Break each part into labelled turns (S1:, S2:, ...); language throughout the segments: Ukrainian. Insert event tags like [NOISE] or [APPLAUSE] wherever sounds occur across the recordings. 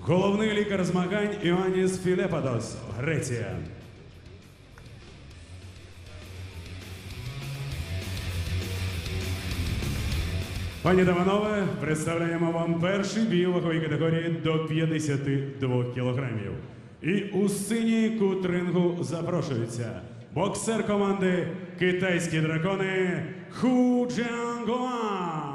S1: Головний лікар змагань Іоанніс Філепадос, Греція. Пані та панове, представляємо вам перший бій ваговій категорії до 52 кілограмів. І у синій кут рингу запрошується боксер команди Китайські дракони Ху Джангуан.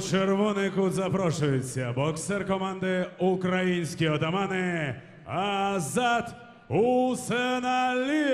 S1: Червоний кут запрошується боксер команди Українські отамани Азат Усеналієв.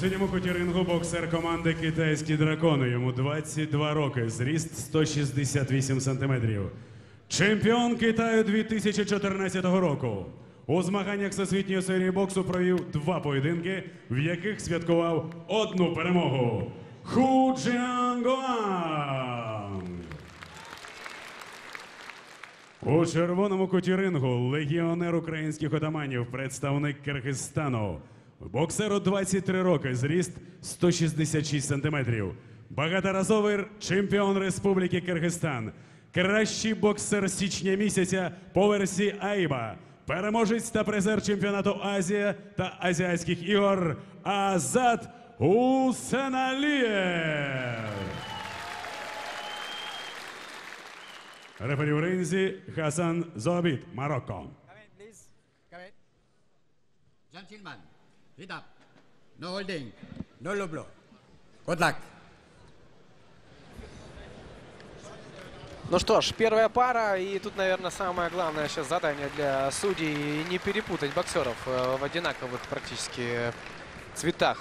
S1: Синьому куті рингу боксер команди Китайські дракони. Йому 22 роки, зріст 168 сантиметрів. Чемпіон Китаю 2014 року. У змаганнях всесвітньої серії боксу провів два поєдинки, в яких святкував одну перемогу. Ху Джангуан. У червоному куті рингу легіонер українських отаманів, представник Киргизстану. Боксеру 23 роки, зріст 166 сантиметрів. Багаторазовий чемпіон Республіки Киргизстан. Кращий боксер січня місяця по версії Айба. Переможець та призер чемпіонату Азії та Азіатських ігор Азат Усеналієв. Рефері у ринзі Хасан Зоабіт, Марокко.
S2: Gentlemen, head up. No holding. No low blow. Good luck.
S3: Ну что ж, первая пара, и тут, наверное, самое главное сейчас задание для судей не перепутать боксеров э, в одинаковых практически цветах.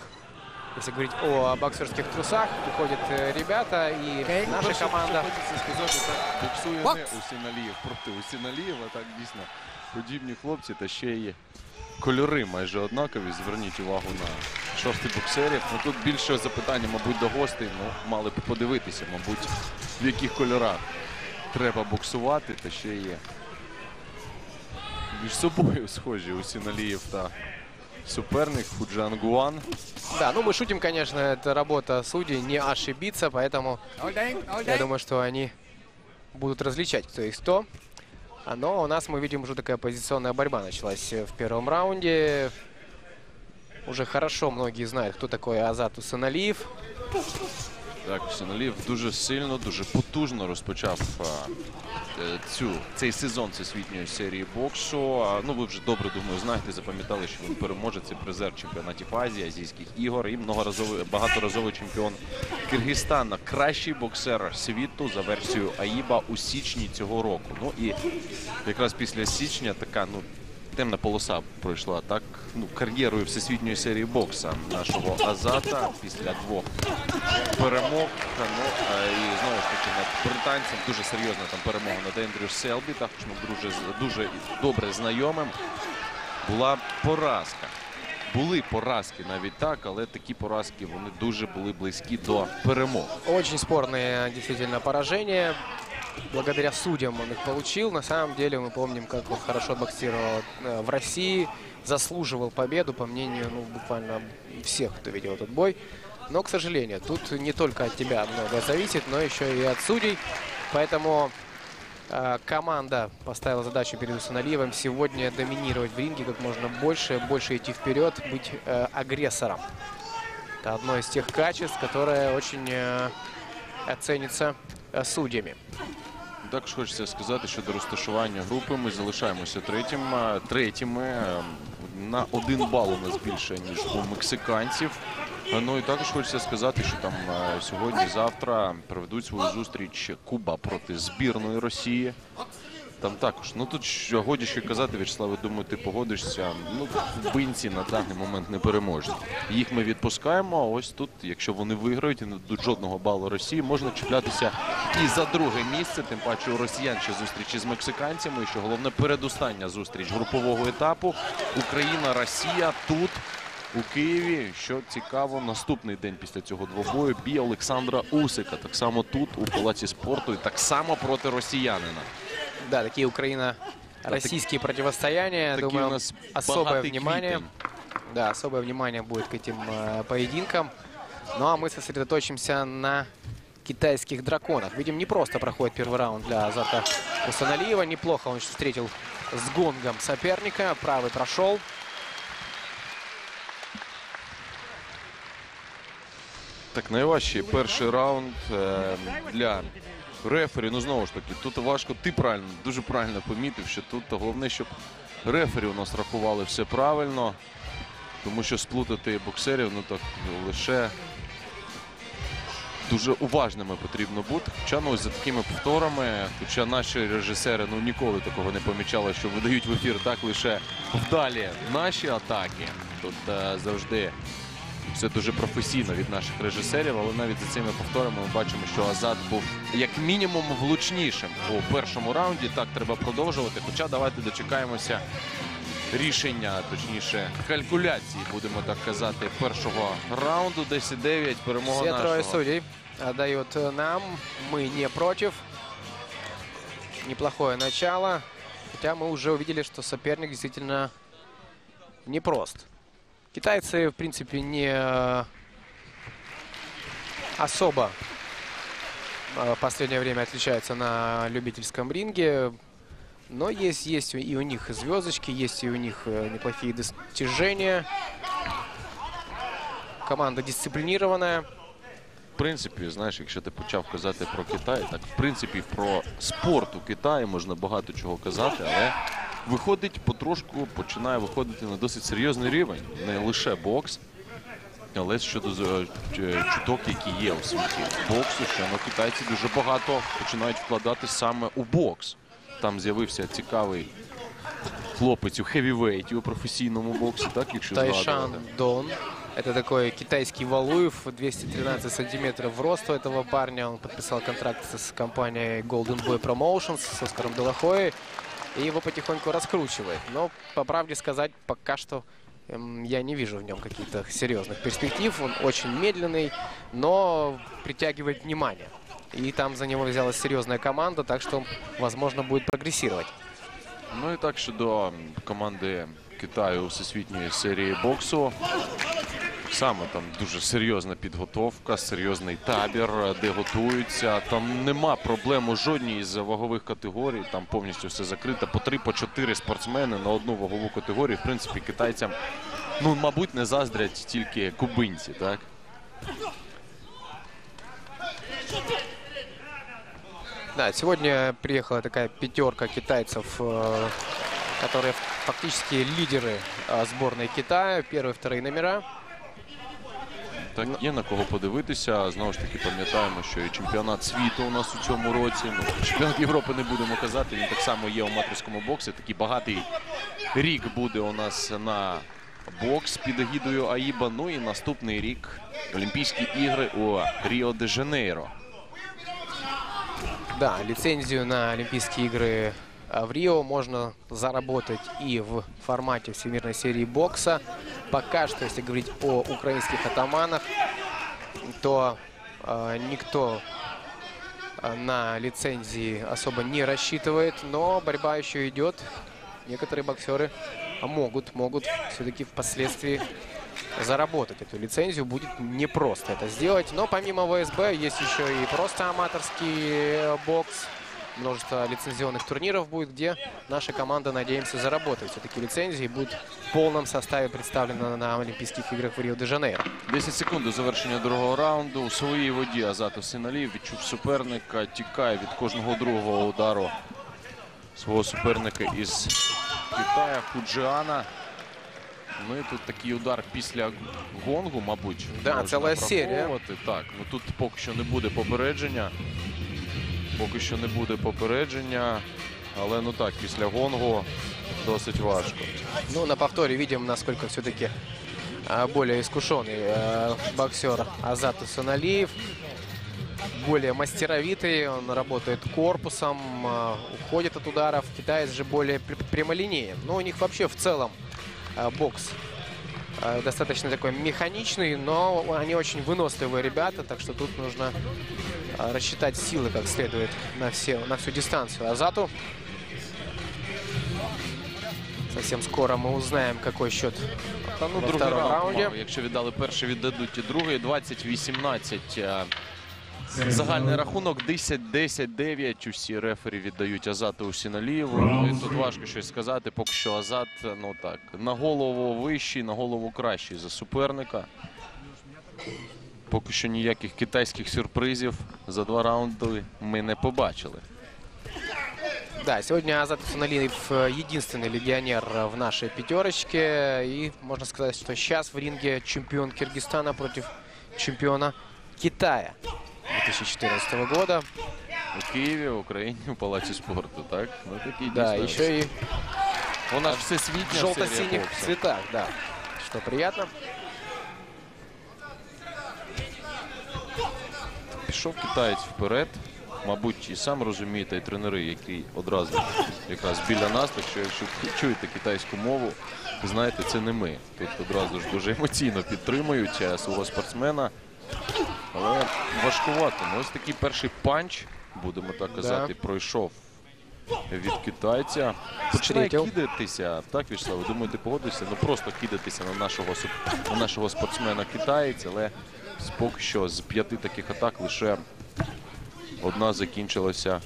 S3: Если говорить о боксерских трусах, приходят э, ребята, и
S2: Окей.
S3: наша
S4: Перше,
S3: команда...
S4: що хочеться сказати, так боксує
S2: Бокс!
S4: не Усіналієв проти Усіналієва. Так дійсно подібні хлопці та ще є кольори майже однакові. Зверніть увагу на шостий боксерів. Ну тут більше запитання, мабуть, до гостей. Ну, мали б подивитися, мабуть, в яких кольорах треба боксувати, та ще є. Між собою схожі Усіналієв та суперник Худжан Гуан.
S3: Да, ну мы шутим, конечно, это работа судей, не ошибиться, поэтому
S2: Holding. Holding.
S3: я думаю, что они будут различать, кто есть кто. Но у нас, мы видим, уже такая позиционная борьба началась в первом раунде. Уже хорошо многие знают, кто такой Азат Усаналиев.
S4: Так, Усіналієв дуже сильно, дуже потужно розпочав е, цю, цей сезон всесвітньої серії боксу. Ну, ви вже добре, думаю, знаєте, запам'ятали, що він переможець і призер чемпіонатів Азії, Азійських ігор і многоразовий, багаторазовий чемпіон Киргизстана. Кращий боксер світу за версією Аїба у січні цього року. Ну і якраз після січня така, ну, темна полоса пройшла так ну, кар'єрою всесвітньої серії бокса нашого Азата після двох перемог. Ну, і знову ж таки над британцем дуже серйозна там перемога над Ендрю Селбі, також ми дуже, дуже добре знайомим. Була поразка. Були поразки навіть так, але такі поразки вони дуже були близькі до перемог.
S3: Очень спорные действительно поражения. Благодаря судьям он их получил. На самом деле мы помним, как он хорошо боксировал э, в России. Заслуживал победу, по мнению ну, буквально всех, кто видел этот бой. Но, к сожалению, тут не только от тебя многое зависит, но еще и от судей. Поэтому э, команда поставила задачу перед Усаналиевым сегодня доминировать в ринге как можно больше, больше идти вперед, быть э, агрессором. Это одно из тех качеств, которое очень э, оценится э, судьями.
S4: Також хочеться сказати щодо розташування групи. Ми залишаємося третім, третіми. е, На один бал у нас більше, ніж у мексиканців. Ну і також хочеться сказати, що там е, сьогодні-завтра проведуть свою зустріч Куба проти збірної Росії. Там також. Ну тут годі що казати, Вячеслав, я думаю, ти погодишся. Ну, кубинці на даний момент не переможні. Їх ми відпускаємо. А ось тут, якщо вони виграють і не дадуть жодного балу Росії, можна чіплятися і за друге місце. Тим паче у росіян ще зустрічі з мексиканцями. І що головне, передостання зустріч групового етапу. Україна, Росія тут. У Києві, що цікаво, наступний день після цього двобою бій Олександра Усика. Так само тут, у палаці спорту, і так само проти росіянина.
S3: Да, такие Украино-российские противостояния.
S4: Такий у
S3: Думаю,
S4: нас
S3: особое внимание.
S4: квітень.
S3: Да, особое внимание будет к этим э, поединкам. Ну а мы сосредоточимся на китайских драконах. Видим, не просто проходит первый раунд для Азата Усаналиева. Неплохо он встретил с гонгом соперника. Правый прошел.
S4: Так, найважчий перший раунд е, для рефері. Ну знову ж таки, тут важко. Ти правильно, дуже правильно помітив, що тут головне, щоб рефері у нас рахували все правильно. Тому що сплутати боксерів, ну так лише дуже уважними потрібно бути. Хоча ну, за такими повторами, хоча наші режисери ну ніколи такого не помічали, що видають в ефір так лише вдалі наші атаки. Тут е, завжди все дуже професійно від наших режисерів, але навіть за цими повторами ми бачимо, що Азат був як мінімум влучнішим у першому раунді. Так треба продовжувати. Хоча давайте дочекаємося рішення, точніше, калькуляції, будемо так казати, першого раунду. 10-9, перемога
S3: Все трое
S4: нашого.
S3: судей отдают э, нам. Мы не против. Неплохое начало. Хотя мы уже увидели, что соперник действительно непрост. Китайцы, в принципе, не э, особо э, в последнее время отличаются на любительском ринге. Но есть, есть и у них звездочки, есть и у них э, неплохие достижения. Команда дисциплинированная.
S4: В принципі, знаєш, якщо ти почав казати про Китай, так в принципі про спорт у Китаї можна багато чого казати, але виходить потрошку, починає виходити на досить серйозний рівень. Не лише бокс, але щодо з- чуток, які є у світі боксу, що ну, китайці дуже багато починають вкладати саме у бокс. Там з'явився цікавий хлопець у хевівейті у професійному боксі, так якщо
S3: Тайшан. Дон. Это такой китайский Валуев, 213 сантиметров в росту этого парня. Он подписал контракт с компанией Golden Boy Promotions с Оскаром Делахой. И его потихоньку раскручивает. Но, по правде сказать, пока что эм, я не вижу в нем каких-то серьезных перспектив. Он очень медленный, но притягивает внимание. И там за него взялась серьезная команда, так что, возможно, будет прогрессировать.
S4: Ну і так щодо м, команди Китаю у всесвітньої серії боксу. Саме там дуже серйозна підготовка, серйозний табір, е, де готуються. Там нема проблем у жодній з вагових категорій. Там повністю все закрито. По три, по чотири спортсмени на одну вагову категорію. В принципі, китайцям, ну, мабуть, не заздрять тільки кубинці, так?
S3: Да, сегодня приехала такая пятерка китайцев, э, которые фактически лидеры э, сборной Китая. Первые, вторые номера.
S4: Так, є на кого подивитися. Знову ж таки, пам'ятаємо, що і чемпіонат світу у нас у цьому році. Ну, чемпіонат Європи не будемо казати. Він так само є у аматорському боксі. Такий багатий рік буде у нас на бокс під егідою Аїба. Ну і наступний рік Олімпійські ігри у Ріо де Жанейро.
S3: Да, лицензию на Олимпийские игры а, в Рио можно заработать и в формате всемирной серии бокса. Пока что, если говорить о украинских атаманах, то э, никто э, на лицензии особо не рассчитывает, но борьба еще идет. Некоторые боксеры могут, могут все-таки впоследствии заработать эту лицензию. Будет непросто это сделать. Но помимо ВСБ есть еще и просто аматорский бокс. Множество лицензионных турниров будет, где наша команда, надеемся, заработает все-таки лицензии и будет в полном составе представлена на Олимпийских играх в Рио-де-Жанейро.
S4: 10 секунд до завершення другого раунду. У своїй воді Азатов Синалів відчув суперника, тікає від кожного другого удару свого суперника із Китая Худжиана. Ну і тут такий удар після гонгу, мабуть.
S3: Да, ціла серія.
S4: Так, ну тут поки що не буде попередження. Поки що не буде попередження. Але ну так, після гонгу досить важко.
S3: Ну, на повторе видим, насколько все-таки более искушенный э, боксер Азат Усаналиев. Более мастеровитый, он работает корпусом, уходит от ударов. Китаец же более пр- прямолинеен. Но у них вообще в целом э, бокс э, достаточно такой механичный, но они очень выносливые ребята, так что тут нужно рассчитать силы как следует на, все, на всю дистанцию Азату. Совсем скоро мы узнаем, какой счет
S4: Та ну
S3: Во
S4: другий раунд.
S3: раунді.
S4: мало. Якщо віддали перший, віддадуть і другий. 20-18. е, Загальний рахунок 10-10-9. Усі рефері віддають Азату Усіналієву. Ну, і тут важко щось сказати. Поки що Азат, ну так, на голову вищий, на голову кращий за суперника. Поки що ніяких китайських сюрпризів за два раунди ми не побачили.
S3: Да, сегодня Азат Усаналиев э, единственный легионер э, в нашей пятерочке. И можно сказать, что сейчас в ринге чемпион Киргизстана против чемпиона Китая 2014 года.
S4: У Києві, в Україні, у Палаці спорту, так? Ну такі
S3: Да,
S4: дійсно.
S3: еще и
S4: Вона ж всесвітня
S3: в
S4: серія
S3: желто-синих
S4: боксу.
S3: цветах, да. Что приятно.
S4: Пішов китаєць вперед. Мабуть, і сам розумієте, і тренери, які одразу якраз біля нас, так що якщо чуєте китайську мову, знаєте, це не ми. Тут одразу ж дуже емоційно підтримують е, свого спортсмена. Але важкувато. Ну, ось такий перший панч, будемо так казати, пройшов від китайця. Починає кидатися. Так, Вячеслав, ви думаєте, погодитися? Ну просто кидатися на нашого, на нашого спортсмена китаєць, але поки що з п'яти таких атак лише одна закінчилася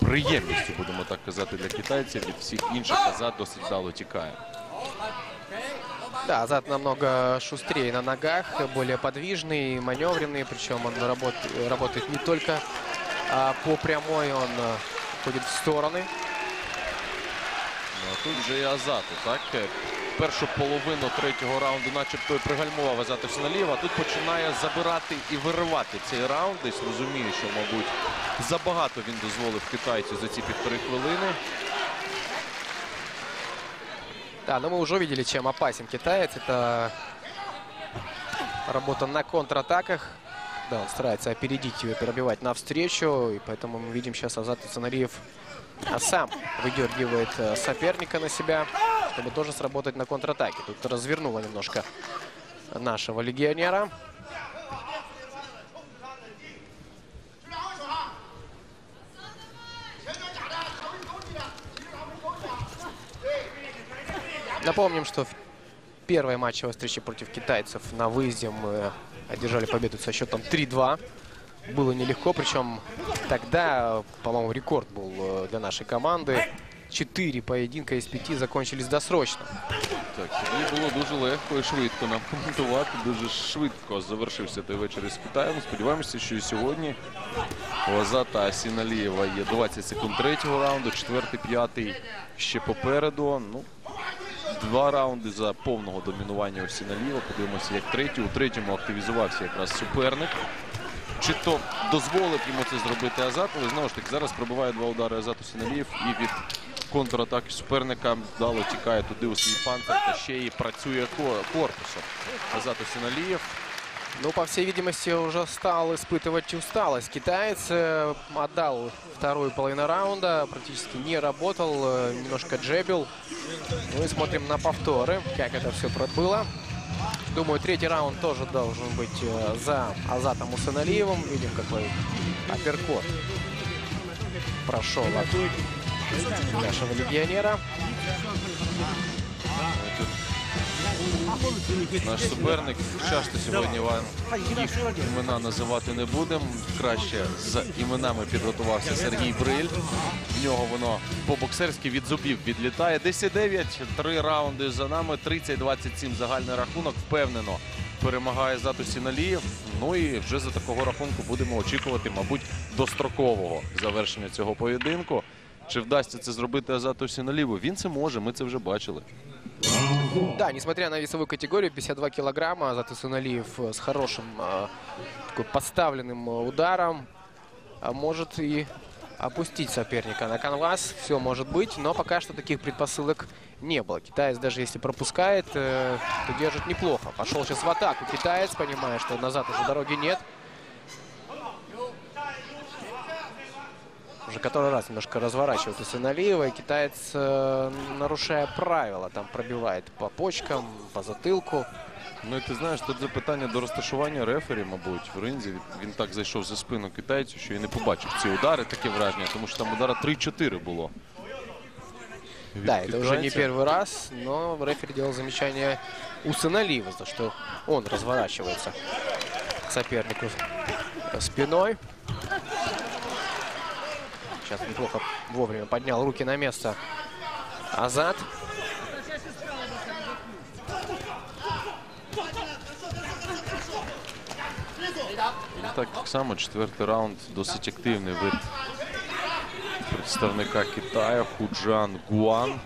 S4: приємністю, будемо так казати, для китайців. Від всіх інших Азат досить вдало тікає.
S3: Да, Азат намного шустрее на ногах, более подвижный, маневренный. Причем он работ- работает не только а, по прямой, он а, ходит в стороны.
S4: Ну, а тут вже і Азату, так? Е, Першу половину третього раунду начебто і пригальмував Азат Усіналієв, а тут починає забирати і виривати цей раунд. Десь розуміє, що, мабуть, забагато він дозволив китайцю за ці півтори хвилини.
S3: Да, но мы уже увидели, чем опасен китаец. Это работа на контратаках. Да, он старается опередить и пробивать навстречу. И поэтому мы видим сейчас Азат Цанариев а сам выдергивает э, соперника на себя, Чтобы тоже сработать на контратаке. Тут развернуло немножко нашего легионера. Напомним, что в первой матчевой встрече против китайцев на выезде мы одержали победу со счетом 3-2. Было нелегко, причем тогда, по-моему, рекорд был э, для нашей команды. Четыре поединка из пяти закончились досрочно.
S4: Так, тоді було дуже легко і швидко нам коментувати. Дуже швидко завершився той вечір із Китаєм. Сподіваємося, що і сьогодні у Азата Асіналієва є 20 секунд третього раунду, четвертий, п'ятий ще попереду. Ну, два раунди за повного домінування Осіналіва. Подивимося, як третій. У третьому активізувався якраз суперник. Чи то дозволив йому це зробити Азат, але знову ж таки зараз пробиває два удари Азат Осіналієв і від контратаки суперника вдало тікає туди у свій пантер та ще й працює ко- корпусом. Азат Осіналієв.
S3: Ну, по всей видимости, уже стал испытывать усталость. Китаец э, отдал вторую половину раунда, практически не работал, э, немножко джебил. Ну и смотрим на повторы, как это все было. Думаю, третий раунд тоже должен быть э, за Азатом Усаналиевым. Видим, какой апперкот прошел от нашего легионера.
S4: Наш суперник часто сьогодні вам їх імена називати не будемо. Краще з іменами підготувався Сергій Бриль. В нього воно по-боксерськи від зубів відлітає. 10-9, три раунди за нами, 30-27 загальний рахунок. Впевнено перемагає Зату Сіналієв. Ну і вже за такого рахунку будемо очікувати, мабуть, дострокового завершення цього поєдинку. Чи вдасться це зробити Азату Сіналіву? Він це може, ми це вже бачили.
S3: Да, несмотря на весовую категорию, 52 килограмма, Азат Усаналиев э, с хорошим э, такой подставленным э, ударом а может и опустить соперника на канвас. Все может быть, но пока что таких предпосылок не было. Китаец даже если пропускает, э, то держит неплохо. Пошел сейчас в атаку китаец, понимая, что назад уже дороги нет. Уже который раз немножко разворачивает Усаналиева, и китаец, э, нарушая правила, там пробивает по почкам, по затылку.
S4: Ну і ти знаєш, тут запитання до розташування рефері, мабуть, в ринзі. Він, він так зайшов за спину китайцю, що і не побачив ці удари, таке враження, тому що там удара 3-4 було. Від
S3: Да, это уже не
S4: китайця.
S3: первый раз, но рефери делал замечание Усаналиева, за что он разворачивается к сопернику спиной. Сейчас неплохо вовремя поднял руки на место Азат.
S4: І так само четвертий раунд досить активний вид представника Китаю Худжан Гуан.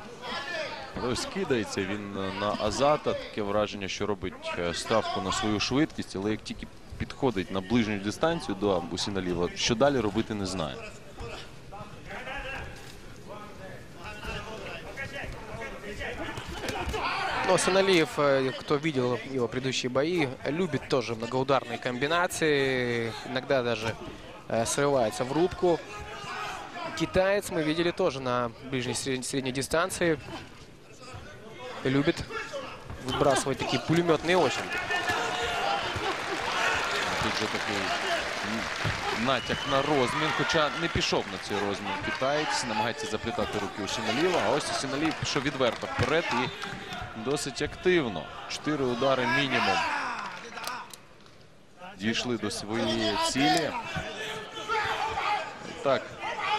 S4: Але Ось кидається він на Азата. Таке враження, що робить е, ставку на свою швидкість, але як тільки підходить на ближню дистанцію до Бусіналіва, що далі робити не знає.
S3: Но Саналиев, э, кто видел его предыдущие бои, любит тоже многоударные комбинации. Иногда даже э, срывается в рубку. Китаец мы видели тоже на ближней сред- средней дистанции. Любит выбрасывать такие пулеметные очереди.
S4: Тут же такий натяк на розмін, хоча не пішов на цей розмін китаєць, намагається заплітати руки у Сіналіва, а ось Сіналів пішов відверто вперед і досить активно. Чотири удари мінімум. Дійшли до своєї цілі. Так,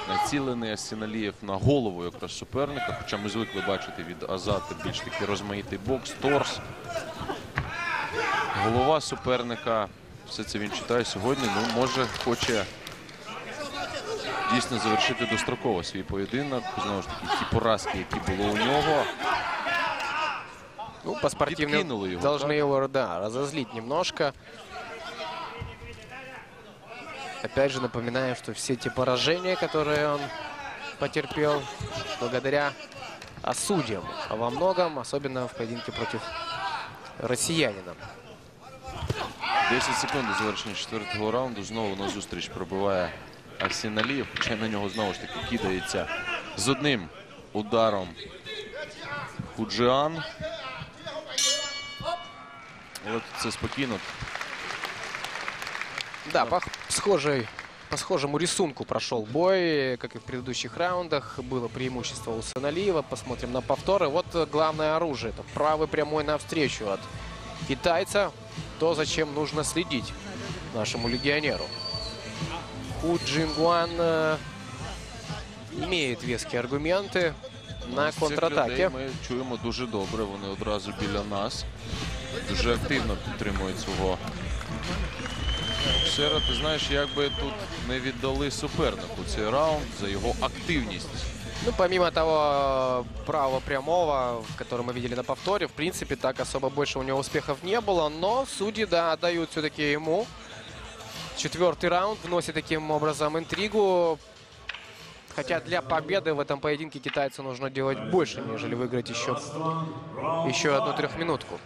S4: націлений Сіналієв на голову якраз суперника, хоча ми звикли бачити від Азати більш такий розмаїтий бокс, торс. Голова суперника. Все це він читає сьогодні. Ну, може, хоче дійсно завершити достроково свій поєдинок. Знову ж таки, ті поразки, які були у нього.
S3: Ну, по спортивным
S4: Подкинуло его,
S3: должны
S4: да?
S3: его, да, разозлить немножко. Опять же напоминаем, что все те поражения, которые он потерпел, благодаря а, судьям. А во многом, особенно в поединке против россиянина.
S4: 10 секунд до завершення четвертого раунду. Знову на зустріч пробиває Арсеналієв. Хоча на нього знову ж таки кидається з одним ударом Худжиан. Але тут це спокійно.
S3: Да, по схожей, по схожему рисунку прошел бой, как и в предыдущих раундах. Было преимущество у Саналиева. Посмотрим на повторы. Вот э, главное оружие. Это правый прямой навстречу от китайца. То, зачем нужно следить нашему легионеру. Ху Джингуан э, имеет веские аргументы на
S4: Ось цих
S3: контратаке.
S4: людей Ми чуємо дуже добре. Вони одразу біля нас. Дуже активно підтримують свого боксера. Ти знаєш, як би тут не віддали супернику цей раунд за його активність
S3: Ну, помимо того э, правого прямого, который мы видели на повторе, в принципе, так особо больше у него успехов не было. Но судьи, да, отдают все-таки ему. Четвертый раунд вносит таким образом интригу. Хотя для победы в этом поединке китайцу нужно делать больше, нежели выиграть еще, еще одну трехминутку.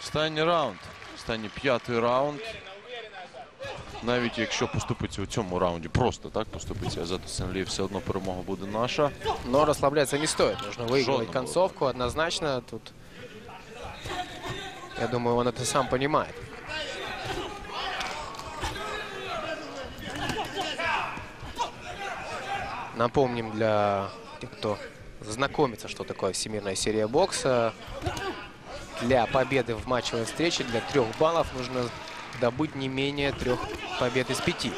S4: Останній раунд. Останній п'ятий раунд Навіть якщо поступиться у цьому раунді, просто так поступиться Азату Сенлі, все одно перемога буде наша.
S3: Но расслабляться не стоит. Нужно выигрывать
S4: Жодного.
S3: концовку однозначно. Тут, я думаю, он это сам понимает. Напомним для тех, кто знакомится, что такое всемирная серия бокса. Для победы в матчевой встрече, для трех баллов нужно добыть не менее трех побед из пяти.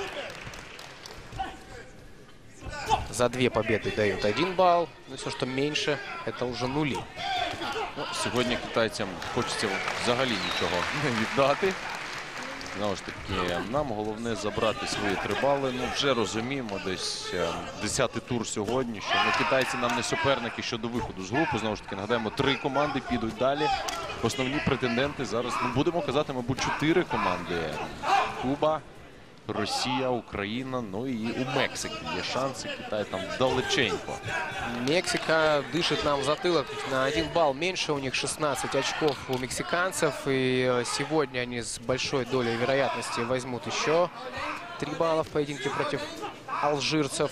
S3: За две победы дают один балл. Но все, что меньше, это уже нули.
S4: Ну, сьогодні китайцям хочеться взагалі нічого [LAUGHS] не віддати. Знову ж таки, нам головне забрати свої три бали. Ну, вже розуміємо, десь е, 10-й тур сьогодні, що ну, китайці нам не суперники щодо виходу з групи. Знову ж таки, нагадаємо, три команди підуть далі. Основні претенденти зараз, ну, будемо казати, мабуть, чотири команди. Куба, Росія, Україна, ну і у Мексики є шанси. Китай там далеченько.
S3: Мексика дышит нам в затылок на один балл меньше. У них 16 очков у мексиканцев. И э, сегодня они с большой долей вероятности возьмут еще 3 балла в поединке против алжирцев.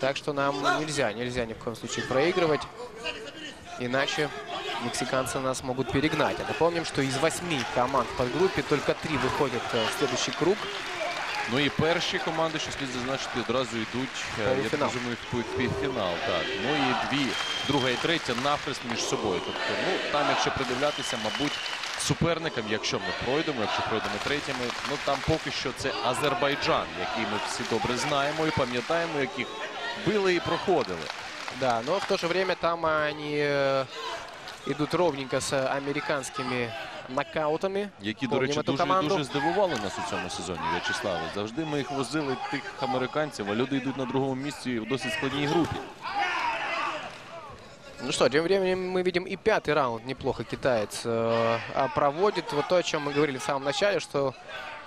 S3: Так что нам нельзя, нельзя ни в коем случае проигрывать. Иначе мексиканцы нас могут перегнать. А напомним, что из восьми команд в подгруппе только три выходят э, в следующий круг.
S4: Ну і перші команди, що слід зазначити, одразу йдуть, е, я так розумію, в півфінал. Так. Ну і дві, друга і третя навхрест між собою. Тобто, ну там, якщо придивлятися, мабуть, суперникам, якщо ми пройдемо, якщо пройдемо третіми, ну там поки що це Азербайджан, який ми всі добре знаємо і пам'ятаємо, яких били і проходили.
S3: Да, но в то же время там они э, идут ровненько с американскими нокаутами.
S4: Які, до
S3: Помним
S4: речі,
S3: эту
S4: дуже
S3: команду.
S4: дуже здивували нас у цьому сезоні, В'ячеславе. Завжди ми їх возили, тих американців, а люди йдуть на другому місці в досить складній групі.
S3: Ну что, тем временем мы видим и пятый раунд неплохо китаец э, а проводит. Вот то, о чем мы говорили в самом начале, что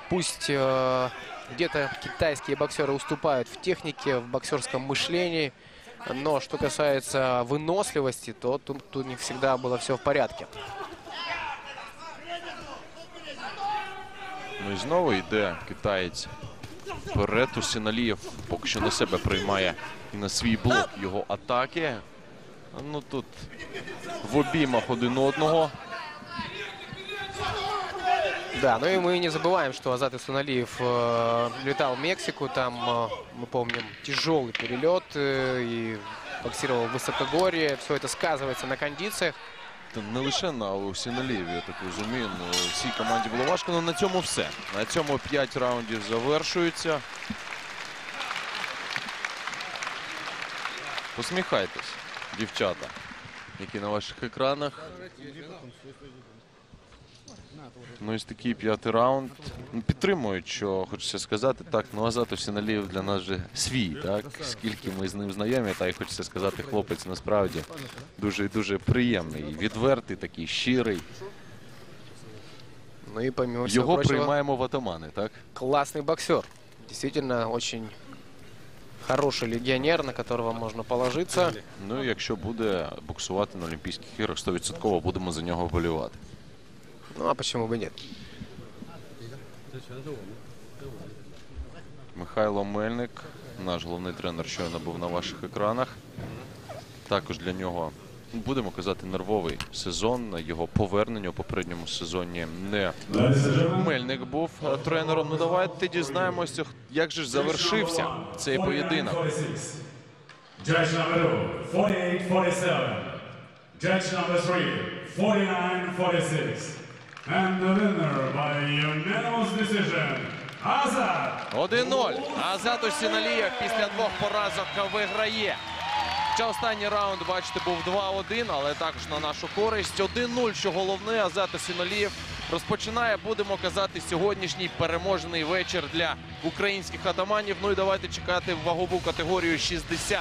S3: пусть э, где-то китайские боксеры уступают в технике, в боксерском мышлении, но что касается выносливости, то тут, тут не всегда было все в порядке.
S4: Ну і знову йде китаєць вперед. Усіналієв поки що на себе приймає і на свій блок його атаки. А Ну тут в обіймах один одного.
S3: Да, ну и мы не забываем, что Азат Исуналиев э, летал в Мексику. Там, э, мы помним, тяжелый перелет э, и боксировал в высокогорье. Все это сказывается на кондициях.
S4: Та не лише на Усіналієві, я так розумію. Ну, всій команді було важко. але на цьому все. На цьому 5 раундів завершуються. Посміхайтесь, дівчата, які на ваших екранах. Ну, ось такий п'ятий раунд. Ну, Підтримують, що хочеться сказати. Так, ну Азат Усіналієв для нас вже свій, так? Скільки ми з ним знайомі, та й хочеться сказати, хлопець насправді дуже і дуже приємний, відвертий, такий щирий.
S3: Ну и помимо всего
S4: Його
S3: прочего,
S4: приймаємо в атамани, так?
S3: классный боксер. Действительно, очень хороший легионер, на которого можно положиться.
S4: Ну якщо буде боксувати на Олімпійських іграх, 100% будемо за нього вболівати.
S3: Ну а почему бы нет?
S4: Михайло Мельник, наш головний тренер, щойно був на ваших екранах. Також для нього будемо казати нервовий сезон. Його повернення у попередньому сезоні не Мельник був тренером. Ну давайте дізнаємося, як же ж завершився цей поєдинок.
S1: Judge number two, 48-47. Judge number three, 49-46. And the winner by unanimous decision, Azad
S4: 1-0. Азат Сіналієв після двох поразок виграє. Хоча останній раунд, бачите, був 2-1, але також на нашу користь. 1-0, що головне, Азат Сіналієв розпочинає, будемо казати, сьогоднішній переможний вечір для українських атаманів. Ну і давайте чекати вагову категорію 60